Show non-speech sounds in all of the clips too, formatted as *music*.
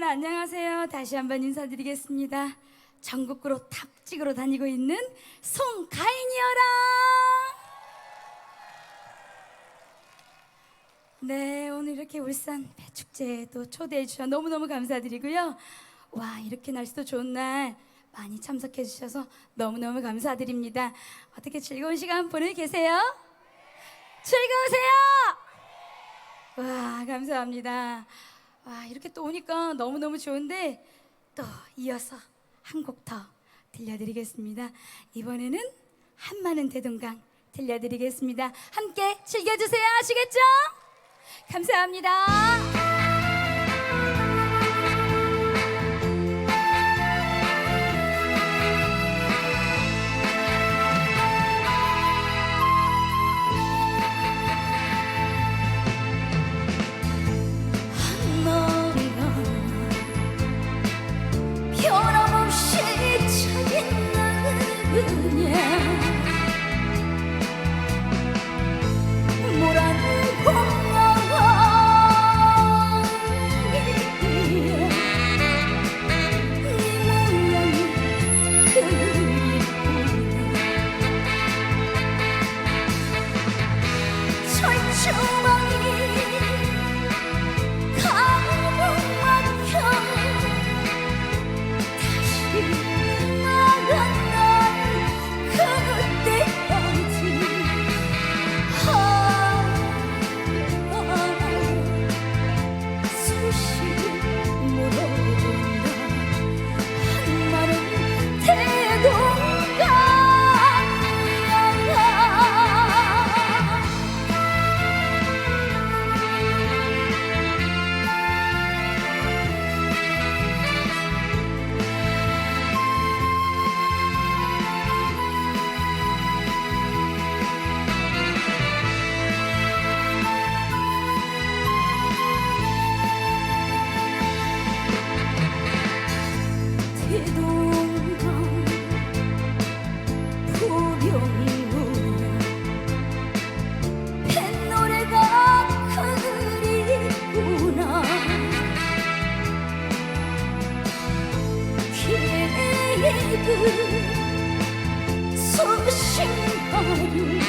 여러분 안녕하세요. 다시 한번 인사드리겠습니다. 전국구로 탑직으로 다니고 있는 송가인이여라. 네, 오늘 이렇게 울산 배축제에 또 초대해 주셔서 너무너무 감사드리고요. 와, 이렇게 날씨도 좋은 날 많이 참석해 주셔서 너무너무 감사드립니다. 어떻게 즐거운 시간 보내고 계세요? 즐거우세요? 와, 감사합니다. 와, 이렇게 또 오니까 너무너무 좋은데 또 이어서 한 곡 더 들려드리겠습니다. 이번에는 한마는 대동강 들려드리겠습니다. 함께 즐겨주세요. 아시겠죠? 감사합니다. 그 소신발을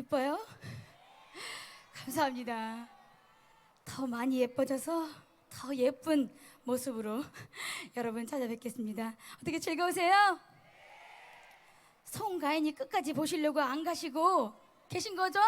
이뻐요? 감사합니다. 더 많이 예뻐져서 더 예쁜 모습으로 여러분 찾아뵙겠습니다. 어떻게 즐거우세요? 송가인이 끝까지 보시려고 안 가시고 계신 거죠?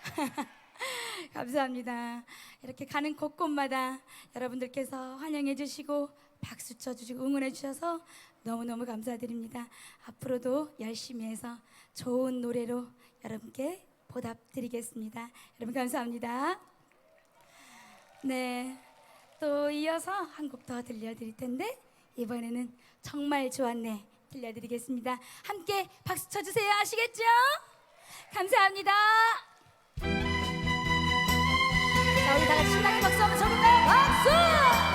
*laughs* 감사합니다. 이렇게 가는 곳곳마다 여러분들께서 환영해 주시고 박수 쳐 주시고 응원해 주셔서 너무너무 감사드립니다. 앞으로도 열심히 해서 좋은 노래로 여러분께 보답드리겠습니다. 여러분 감사합니다. 네. 또 이어서 한 곡 더 들려드릴 텐데 이번에는 정말 좋았네 들려드리겠습니다. 함께 박수 쳐주세요. 아시겠죠? 감사합니다. 자, 우리 다 같이 신나게 박수 한번 쳐볼까요? 박수!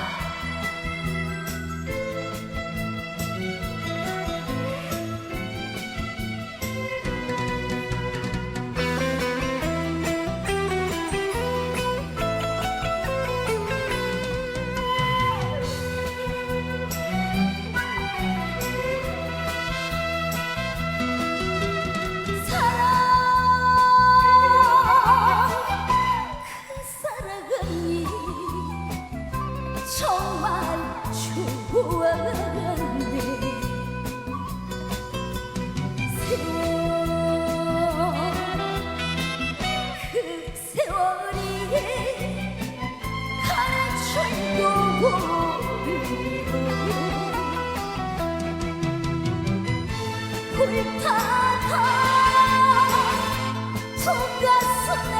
손가슴에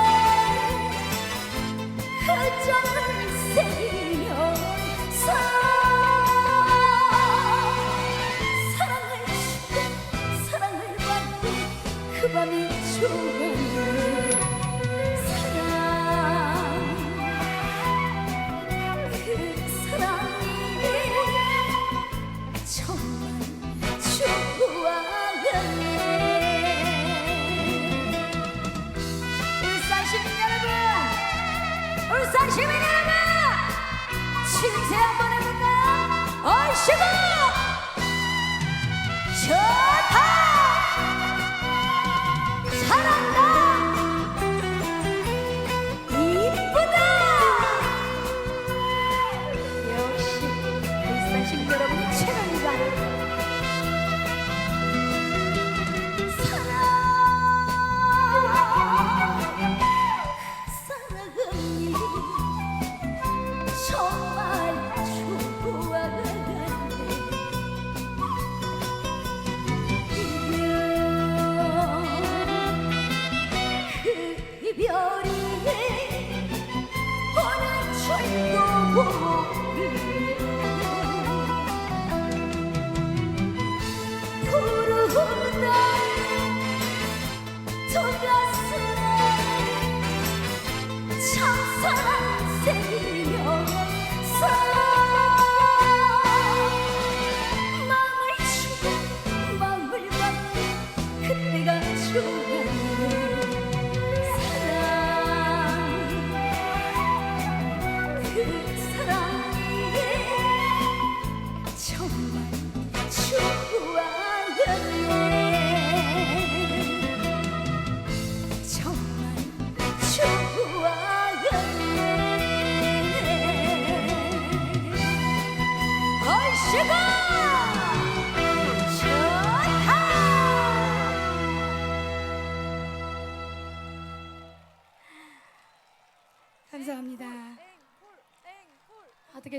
흐정을 새기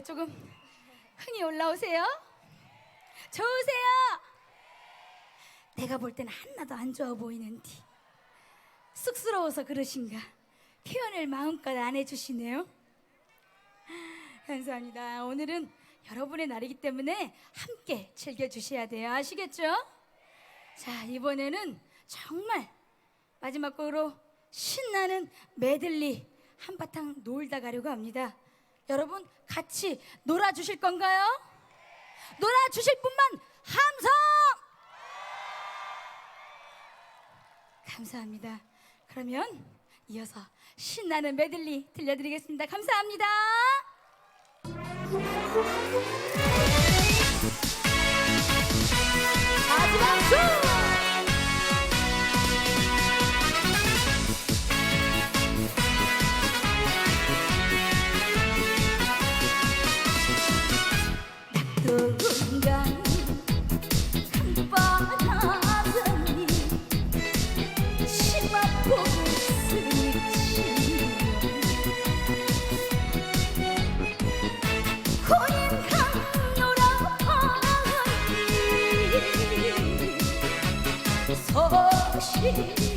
조금 흥이 올라오세요? 좋으세요? 내가 볼 때는 하나도 안 좋아 보이는데 쑥스러워서 그러신가 표현을 마음껏 안 해주시네요 감사합니다 오늘은 여러분의 날이기 때문에 함께 즐겨주셔야 돼요 아시겠죠? 자 이번에는 정말 마지막 곡으로 신나는 메들리 한바탕 놀다 가려고 합니다 여러분 같이 놀아 주실 건가요? 놀아 주실 분만 함성! 감사합니다. 그러면 이어서 신나는 메들리 들려드리겠습니다. 감사합니다. 마지막 수! Yeah. *laughs*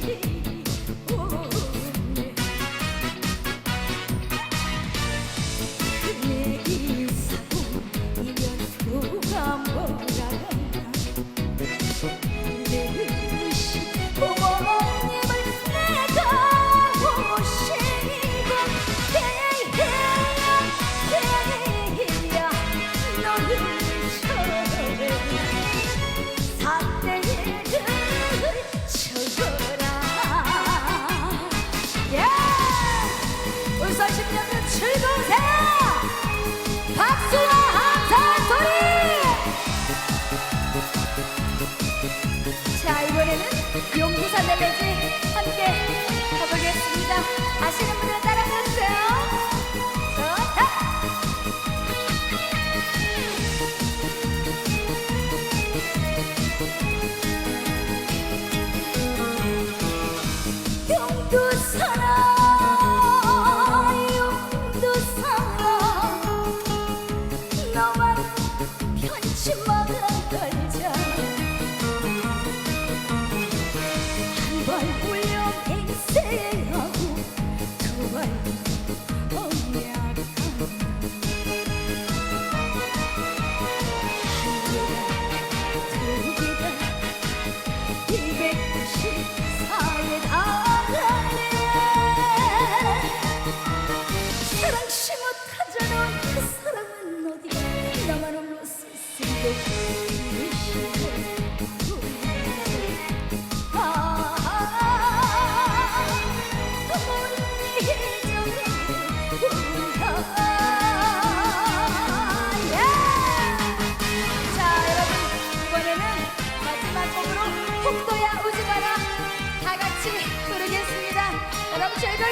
멜레지 함께 가보겠습니다 아시는 분들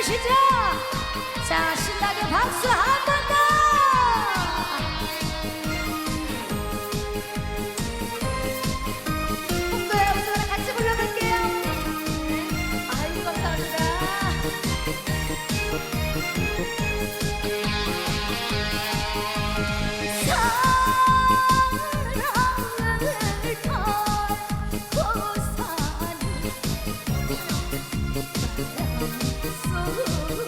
주시죠. 자, 신나게 박수 한 번 더. 너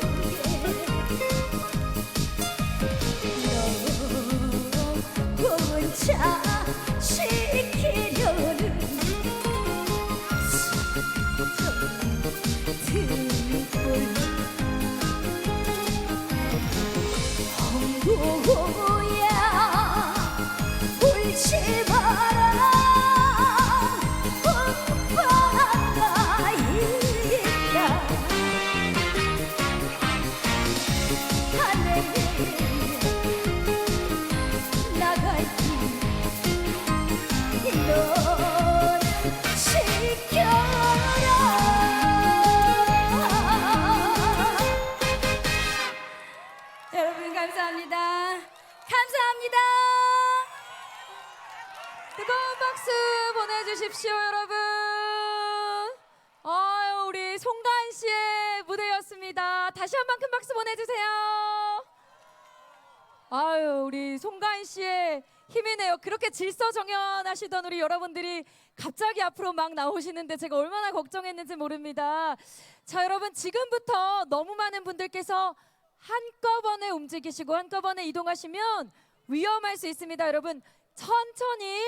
아유, 우리 송가인 씨의 힘이네요. 그렇게 질서정연하시던 우리 여러분들이 갑자기 앞으로 막 나오시는데 제가 얼마나 걱정했는지 모릅니다. 자, 여러분 지금부터 너무 많은 분들께서 한꺼번에 움직이시고 한꺼번에 이동하시면 위험할 수 있습니다. 여러분 천천히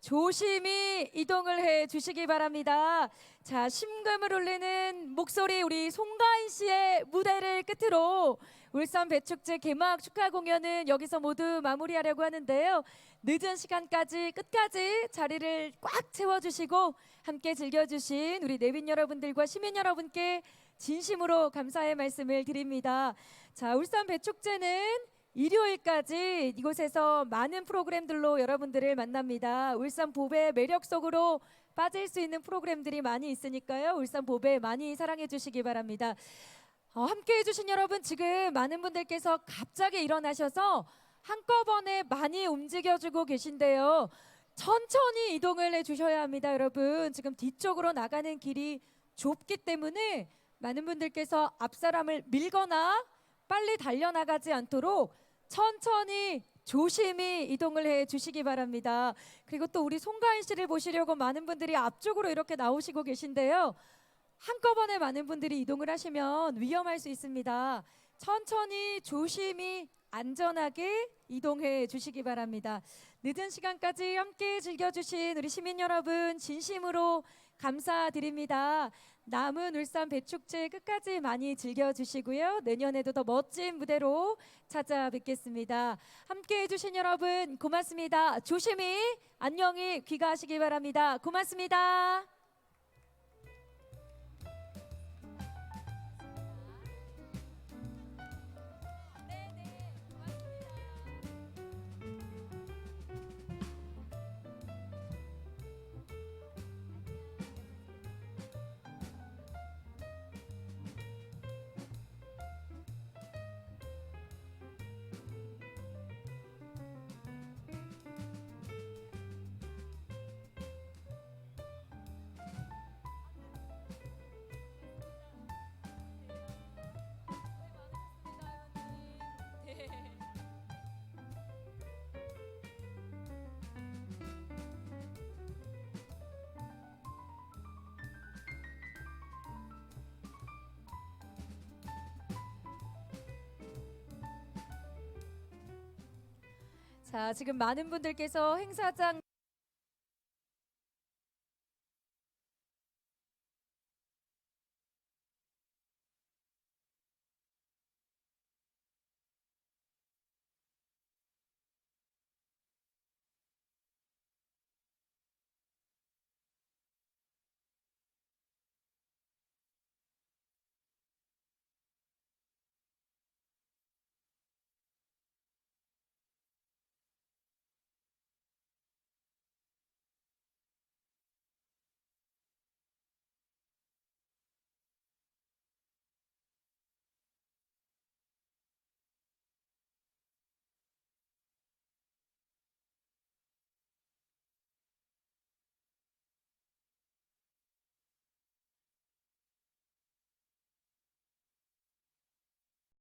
조심히 이동을 해 주시기 바랍니다. 자, 심금을 울리는 목소리 우리 송가인 씨의 무대를 끝으로 울산 배축제 개막 축하 공연은 여기서 모두 마무리하려고 하는데요. 늦은 시간까지 끝까지 자리를 꽉 채워주시고 함께 즐겨주신 우리 내빈 여러분들과 시민 여러분께 진심으로 감사의 말씀을 드립니다. 자, 울산 배축제는 일요일까지 이곳에서 많은 프로그램들로 여러분들을 만납니다. 울산 보배 매력 속으로 빠질 수 있는 프로그램들이 많이 있으니까요. 울산 보배 많이 사랑해 주시기 바랍니다. 어, 함께 해주신 여러분 지금 많은 분들께서 갑자기 일어나셔서 한꺼번에 많이 움직여주고 계신데요. 천천히 이동을 해주셔야 합니다, 여러분. 지금 뒤쪽으로 나가는 길이 좁기 때문에 많은 분들께서 앞 사람을 밀거나 빨리 달려나가지 않도록 천천히 조심히 이동을 해 주시기 바랍니다. 그리고 또 우리 송가인 씨를 보시려고 많은 분들이 앞쪽으로 이렇게 나오시고 계신데요. 한꺼번에 많은 분들이 이동을 하시면 위험할 수 있습니다. 천천히 조심히 안전하게 이동해 주시기 바랍니다. 늦은 시간까지 함께 즐겨주신 우리 시민 여러분 진심으로 감사드립니다. 남은 울산 배축제 끝까지 많이 즐겨주시고요. 내년에도 더 멋진 무대로 찾아뵙겠습니다. 함께 해주신 여러분 고맙습니다. 조심히 안녕히 귀가하시기 바랍니다. 고맙습니다. 자, 지금 많은 분들께서 행사장